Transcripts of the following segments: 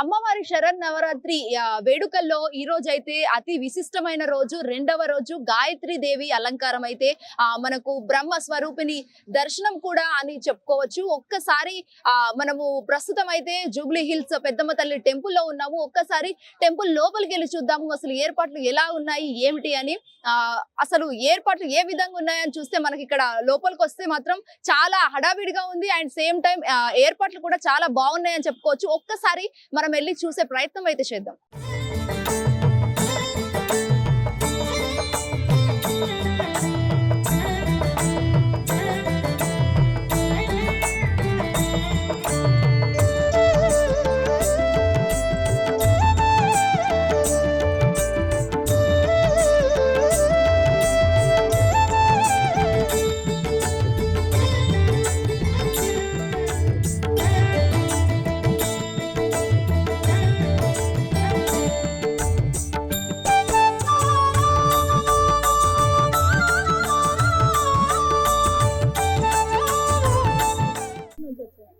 అమ్మవారి శరణ్ నవరాత్రి వేడుకల్లో ఈ రోజు అయితే అతి విశిష్టమైన రోజు. రెండవ రోజు గాయత్రి దేవి అలంకారం అయితే మనకు బ్రహ్మ స్వరూపిణి దర్శనం కూడా అని చెప్పుకోవచ్చు. ఒక్కసారి మనము ప్రస్తుతం అయితే జూబ్లీ హిల్స్ పెద్దమ్మ తల్లి టెంపుల్లో ఉన్నాము. ఒక్కసారి టెంపుల్ లోపలికి వెళ్ళి చూద్దాము. అసలు ఏర్పాట్లు ఎలా ఉన్నాయి? ఏమిటి అని అసలు ఏర్పాట్లు ఏ విధంగా ఉన్నాయని చూస్తే మనకి ఇక్కడ లోపలికి వస్తే మాత్రం చాలా హడావిడిగా ఉంది. అండ్ సేమ్ టైం ఏర్పాట్లు కూడా చాలా బాగున్నాయని చెప్పుకోవచ్చు. ఒక్కసారి మనం వెళ్ళి చూసే ప్రయత్నం అయితే చేద్దాం.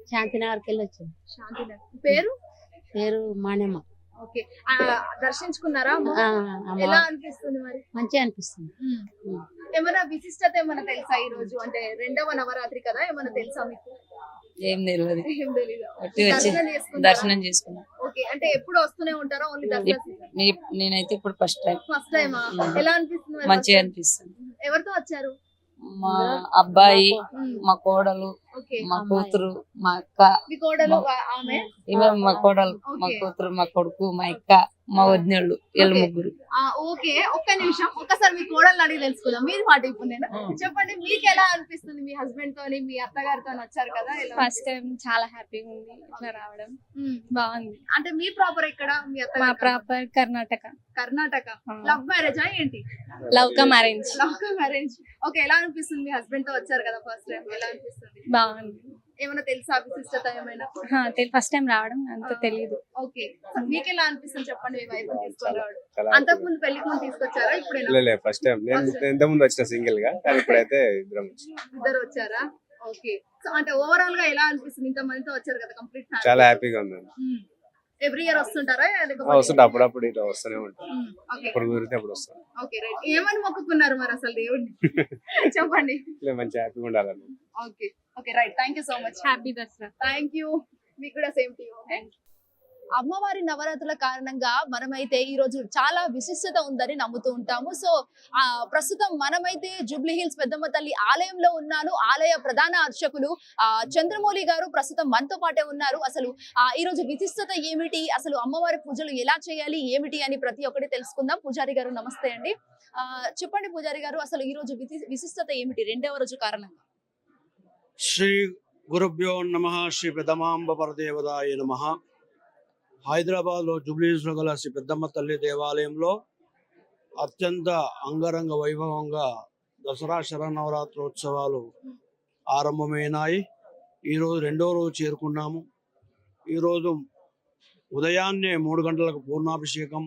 శాంతినగర్కి వెళ్ళి వచ్చింది శాంతినగర్. పేరు? పేరు మానమ్మ ఓకే. దర్శించుకున్నారా ఎలా అనిపిస్తుంది మరి? మంచిగా అనిపిస్తుంది. ఏమైనా విశిష్టత ఏమైనా తెలుసా ఈ రోజు అంటే రెండవ నవరాత్రి కదా ఏమైనా తెలుసా మీకు? ఏం తెలియదు? వచ్చి వచ్చి దర్శనం చేసుకున్నాం. ఓకే. అంటే ఎప్పుడు వస్తూనే ఉంటారా? ఓన్లీ దర్శనం నేనైతే ఇప్పుడు ఫస్ట్ టైం. ఫస్ట్ టైమా? ఉమ్. ఎలా అనిపిస్తుంది మరి? మంచిగా? అనిపిస్తుంది. ఎవరితో వచ్చారు? మా అబ్బాయి. మా కోడలు మా. కూతురు మా అక్క కోడలు ఈమె మా కోడలు మా ఓకే. కూతురు మా కొడుకు మా అక్క మా వదినోళ్ళు వీళ్ళు. ముగ్గురు. ఆ, ఓకే ఒక్క నిమిషం. ఒక్కసారి మీ కోడల్ని అడిగి తెలుసుకుందాం. మీది మాట ఇప్పుడు నేను. చెప్పండి మీకు ఎలా అనిపిస్తుంది మీ హస్బెండ్ తోని మీ అత్తగారితో వచ్చారు కదా? ఫస్ట్ టైం చాలా హ్యాపీగా ఉంది ఇట్లా రావడం. బాగుంది. అంటే మీ ప్రాపర్ ఎక్కడ? మీ మా అత్తగారు ప్రాపర్ కర్ణాటక. కర్ణాటక. లవ్ మ్యారేజా ఏంటి? Love come arrange love marriage. Okay ఎలా అనిపిస్తుంది మీ హస్బెండ్తో వచ్చారు కదా ఫస్ట్ టైం? ఎలా అనిపిస్తుంది? బాగుంది. ఏమైనా తెలుసా విశిష్టత ఏమైనా? ఫస్ట్ టైం రావడం అంత తెలియదు ఓకే. మీకు ఎలా అనిపిస్తుంది చెప్పండి మీ వైఫ్ తీసుకొని రావడం? చాలా అంతకు ముందు పెళ్ళికి ముందు తీసుకొచ్చారా? ఇప్పుడు లే ఫస్ట్ టైం నేను. ఇంత ముందు వచ్చిన సింగిల్గా కానీ ఇప్పుడైతే ఇద్దరం. ఇద్దరు వచ్చారా? ఓకే. సో అంటే ఓవరాల్గా ఎలా అనిపిస్తుంది? ఇంత మందితో వచ్చారు కదా కంప్లీట్ చాలా హ్యాపీగా ఉంది. ఎవ్రీ ఇయర్ వస్తుంటారా? వస్తుంటే. అప్పుడప్పుడు ఇట్లా వస్తూనే ఉంటాం. ఓకే. ఇప్పుడు కుదిరితే అప్పుడు వస్తాం. Okay right. ఏమని మొక్కుకున్నారు మరి అసలు దేవుడిని చెప్పండి. ఇట్లా మంచి హ్యాపీగా ఉండాలని. Okay. Okay right thank you so much happy Dasara thank you మీకు కూడా సేమ్ టు ఓకే అమ్మవారి నవరాత్రుల కారణంగా మనమైతే ఈ రోజు చాలా విశిష్టత ఉందని నమ్ముతూ ఉంటాము. సో ఆ ప్రస్తుతం మనమైతే జూబ్లీ హిల్స్ పెద్దమ్మ తల్లి ఆలయంలో ఉన్నాను. ఆలయ ప్రధాన అర్చకులు ఆ చంద్రమౌళి గారు ప్రస్తుతం మనతో పాటే ఉన్నారు. అసలు ఆ ఈ రోజు విశిష్టత ఏమిటి? అసలు అమ్మవారి పూజలు ఎలా చేయాలి? ఏమిటి అని ప్రతి ఒక్కటి తెలుసుకుందాం. పూజారి గారు నమస్తే అండి. ఆ చెప్పండి పూజారి గారు అసలు ఈ రోజు విశి- విశిష్టత ఏమిటి? రెండవ రోజు కారణంగా. శ్రీ గురుభ్యో నమ శ్రీ పెద్దమాంబ పరదేవదాయ నమ. హైదరాబాద్లో జూబ్లీస్లో గల శ్రీ పెద్దమ్మ తల్లి దేవాలయంలో అత్యంత అంగరంగ వైభవంగా దసరా శరన్నవరాత్రోత్సవాలు ఆరంభమైనాయి. ఈరోజు రెండో రోజు చేరుకున్నాము. ఈరోజు ఉదయాన్నే మూడు గంటలకు పూర్ణాభిషేకం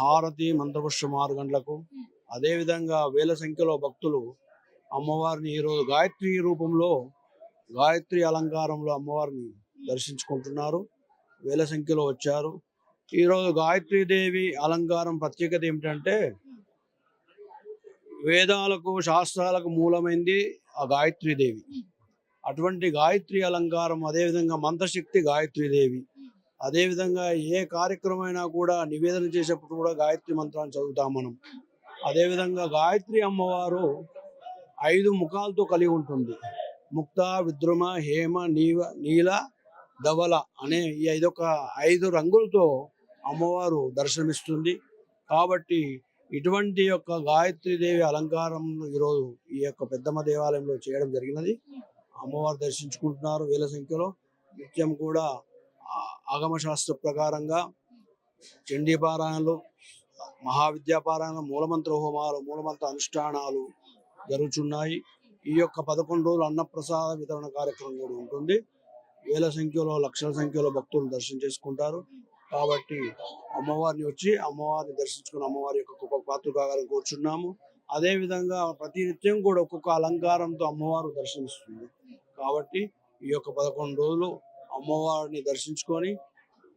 హారతి మంత్రపుష్పం ఆరు గంటలకు. అదేవిధంగా వేల సంఖ్యలో భక్తులు అమ్మవారిని ఈరోజు గాయత్రి రూపంలో గాయత్రి అలంకారంలో అమ్మవారిని దర్శించుకుంటున్నారు. వేల సంఖ్యలో వచ్చారు. ఈరోజు గాయత్రి దేవి అలంకారం ప్రత్యేకత ఏమిటంటే వేదాలకు శాస్త్రాలకు మూలమైంది ఆ గాయత్రి దేవి. అటువంటి గాయత్రి అలంకారం అదేవిధంగా మంత్రశక్తి గాయత్రీదేవి అదేవిధంగా ఏ కార్యక్రమమైనా కూడా నివేదన చేసేప్పుడు కూడా గాయత్రి మంత్రాన్ని చదువుతాం మనం. అదేవిధంగా గాయత్రి అమ్మవారు ఐదు ముఖాలతో కలిగి ఉంటుంది. ముక్త విద్రుమ హేమ నీవ నీల ధవల అనే ఈ ఐదొక ఐదు రంగులతో అమ్మవారు దర్శనమిస్తుంది. కాబట్టి ఇటువంటి యొక్క గాయత్రి దేవి అలంకారం ఈరోజు ఈ యొక్క పెద్దమ్మ దేవాలయంలో చేయడం జరిగినది. అమ్మవారు దర్శించుకుంటున్నారు వేల సంఖ్యలో. నిత్యం కూడా ఆగమశాస్త్ర ప్రకారంగా చండీ పారాయణలు మహావిద్యాపారాయణం మూలమంత్ర హోమాలు మూలమంత్ర అనుష్ఠానాలు జరుగుతున్నాయి ఈ యొక్క పదకొండు రోజులు అన్నప్రసాద వితరణ కార్యక్రమం కూడా ఉంటుంది. వేల సంఖ్యలో లక్షల సంఖ్యలో భక్తులు దర్శనం చేసుకుంటారు. కాబట్టి అమ్మవారిని వచ్చి అమ్మవారిని దర్శించుకుని అమ్మవారి యొక్క గొప్ప పాత్ర కాగాలని కూర్చున్నాము. అదే విధంగా ప్రతి నిత్యం కూడా ఒక్కొక్క అలంకారంతో అమ్మవారు దర్శనమిస్తుంది. కాబట్టి ఈ యొక్క పదకొండు రోజులు అమ్మవారిని దర్శించుకొని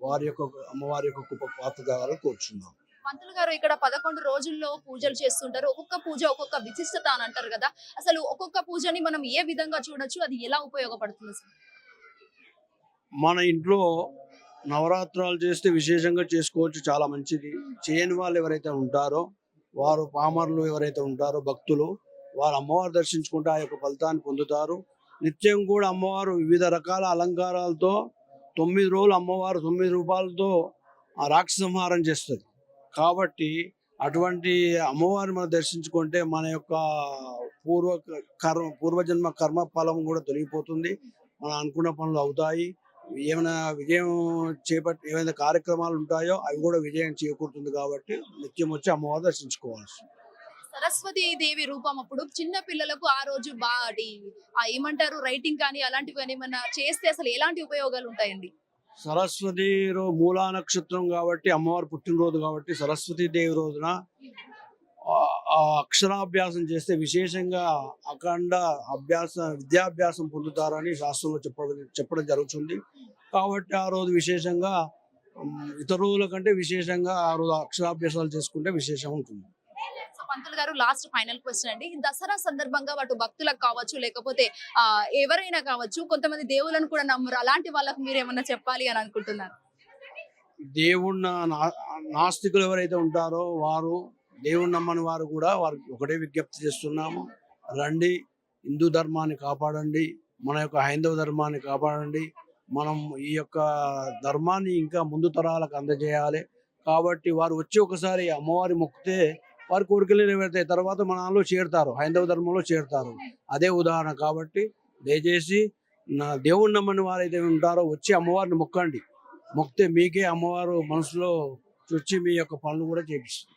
వారి యొక్క అమ్మవారి యొక్క గొప్ప పాత్ర కావాలని కూర్చున్నాము. పంతులు గారు ఇక్కడ పదకొండు రోజుల్లో పూజలు చేస్తుంటారు. ఒక్కొక్క పూజ ఒక్కొక్క విశిష్టత అని అంటారు కదా. అసలు ఒక్కొక్క పూజని మనం ఏ విధంగా చూడొచ్చు? అది ఎలా ఉపయోగపడుతుంది మన ఇంట్లో నవరాత్రాలు చేస్తే విశేషంగా చేసుకోవచ్చు. చాలా మంచిది. చేయని వాళ్ళు ఎవరైతే ఉంటారో వారు పామరులు ఎవరైతే ఉంటారో భక్తులు వారు అమ్మవారు దర్శించుకుంటే ఆ యొక్క ఫలితాన్ని పొందుతారు. నిత్యం కూడా అమ్మవారు వివిధ రకాల అలంకారాలతో తొమ్మిది రోజులు అమ్మవారు తొమ్మిది రూపాయలతో ఆ రాక్షసంహారం చేస్తుంది కాబట్టి అటువంటి అమ్మవారిని మనం దర్శించుకుంటే మన యొక్క పూర్వ కర్మ పూర్వజన్మ కర్మ ఫలం కూడా తొలగిపోతుంది. మనం అనుకున్న పనులు అవుతాయి. ఏమైనా విజయం చేపట్ ఏమైనా కార్యక్రమాలు ఉంటాయో అవి కూడా విజయం చేకూరుతుంది కాబట్టి నిత్యం వచ్చి అమ్మవారు దర్శించుకోవాల్సి. సరస్వతి దేవి రూపం అప్పుడు చిన్న పిల్లలకు ఆ రోజు బాడి ఆ ఏమంటారు రైటింగ్ కానీ అలాంటివి కానీ ఏమన్నా చేస్తే అసలు ఎలాంటి ఉపయోగాలు ఉంటాయండి? సరస్వతి మూలా నక్షత్రం కాబట్టి అమ్మవారు పుట్టినరోజు కాబట్టి సరస్వతి దేవి రోజున ఆ- అక్షరాభ్యాసం చేస్తే విశేషంగా అఖండ అభ్యాస విద్యాభ్యాసం పొందుతారని శాస్త్రంలో చెప్పడం చెప్పడం జరుగుతుంది. కాబట్టి ఆ రోజు విశేషంగా ఇతర రోజుల కంటే విశేషంగా ఆ రోజు అక్షరాభ్యాసాలు చేసుకుంటే విశేషం ఉంటుంది. పంతులు గారు లాస్ట్ ఫైనల్ క్వశ్చన్ అండి. ఈ దసరా సందర్భంగా వాటి భక్తులకు కావచ్చు లేకపోతే ఎవరైనా కావచ్చు కొంతమంది దేవులను కూడా నమ్మరు. అలాంటి వాళ్ళకు మీరు ఏమన్నా చెప్పాలి అని అనుకుంటున్నారు? దేవుణ్ణ నాస్తికులు ఎవరైతే ఉంటారో వారు దేవుణ్ణి నమ్మని వారు కూడా వారికి ఒకటే విజ్ఞప్తి చేస్తున్నాము. రండి హిందూ ధర్మాన్ని కాపాడండి మన యొక్క హైందవ ధర్మాన్ని కాపాడండి. మనం ఈ యొక్క ధర్మాన్ని ఇంకా ముందు తరాలకు అందజేయాలి. కాబట్టి వారు వచ్చి ఒకసారి అమ్మవారి మొక్కితే వారి కోరికలు నెరవేరుతాయి. తర్వాత మనలో చేరుతారు. హైందవ ధర్మంలో చేరుతారు. అదే ఉదాహరణ కాబట్టి దయచేసి నా దేవుణ్ణి నమ్మని వారైతే ఉంటారో వచ్చి అమ్మవారిని మొక్కండి. మొక్తే మీకే అమ్మవారు మనసులో చూచి మీ యొక్క పనులు కూడా చేపిస్తుంది.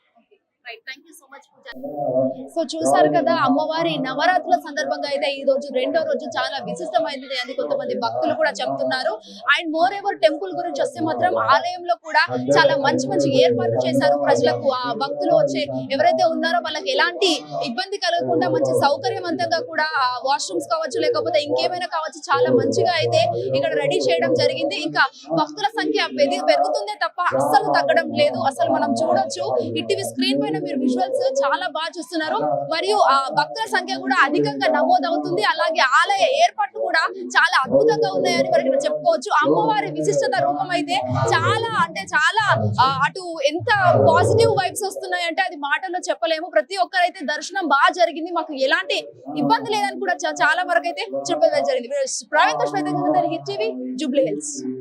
సో చూసారు కదా అమ్మవారి నవరాత్రుల సందర్భంగా అయితే ఈ రోజు రెండో రోజు చాలా విశిష్టమైనది అని కొంతమంది భక్తులు కూడా చెప్తున్నారు. అండ్ మోర్ ఎవర్ టెంపుల్ గురించి వస్తే మాత్రం ఆలయంలో కూడా చాలా మంచి మంచి ఏర్పాట్లు చేశారు. ప్రజలకు ఆ భక్తులు వచ్చే ఎవరైతే ఉన్నారో వాళ్ళకి ఎలాంటి ఇబ్బంది కలగకుండా మంచి సౌకర్యవంతంగా కూడా వాష్రూమ్స్ కావచ్చు లేకపోతే ఇంకేమైనా కావచ్చు చాలా మంచిగా అయితే ఇక్కడ రెడీ చేయడం జరిగింది. ఇంకా భక్తుల సంఖ్య పెరుగుతుందే తప్ప అస్సలు తగ్గడం లేదు. అసలు మనం చూడొచ్చు. ఇటీవీ స్క్రీన్ పైన మీరు విజువల్స్ చాలా బాగా చూస్తున్నారు. మరియు ఆ భక్తుల సంఖ్య కూడా అధికంగా నమోదవుతుంది. అలాగే ఆలయ ఏర్పాట్లు కూడా చాలా అద్భుతంగా ఉన్నాయని మనకి ఇక్కడ చెప్పుకోవచ్చు. అమ్మవారి విశిష్టత రూపం అయితే చాలా అంటే చాలా అటు ఎంత పాజిటివ్ వైబ్స్ వస్తున్నాయంటే అది మాటల్లో చెప్పలేము. ప్రతి ఒక్కరైతే దర్శనం బాగా జరిగింది. మాకు ఎలాంటి ఇబ్బంది లేదని కూడా చాలా వరకు అయితే చెప్పడం జరిగింది. Praveen hit TV Jubilee Hills.